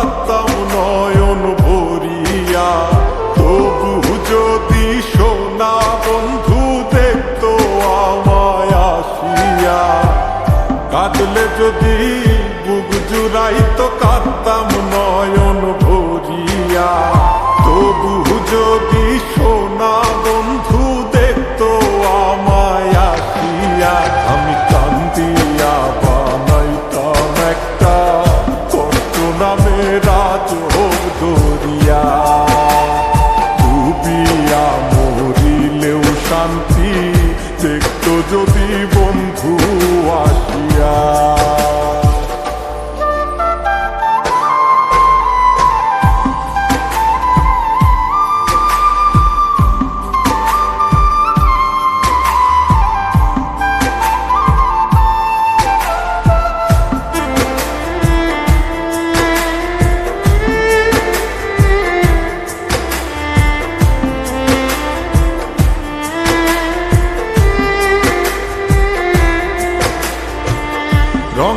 কাতাম নয়ন ভরিয়া। তবু যদি সোনা বন্ধু দেখতো আমায় আসিয়া। কাঁদলে যদি yeah.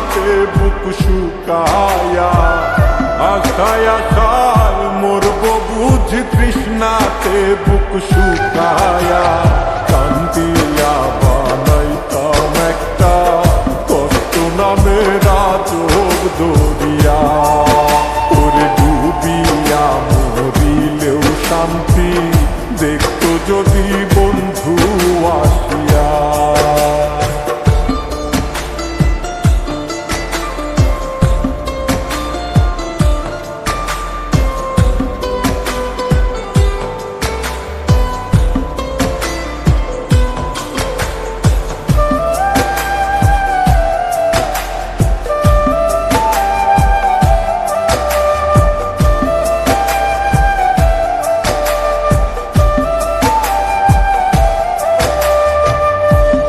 তৃষ্ণাতে বুক শুকায়া আশায় আশায় মরব বুঝ তৃষ্ণাতে বুক শুকায়া।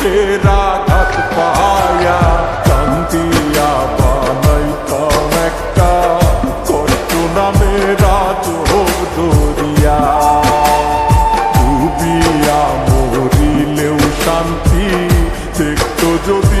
নিষ্ঠুরের আঘাত পায়া কান্দিয়া বানাইতাম একটা কষ্ট নামে রাজ দরিয়া ডুবিয়া মরিলেও শান্তি দেখতো যদি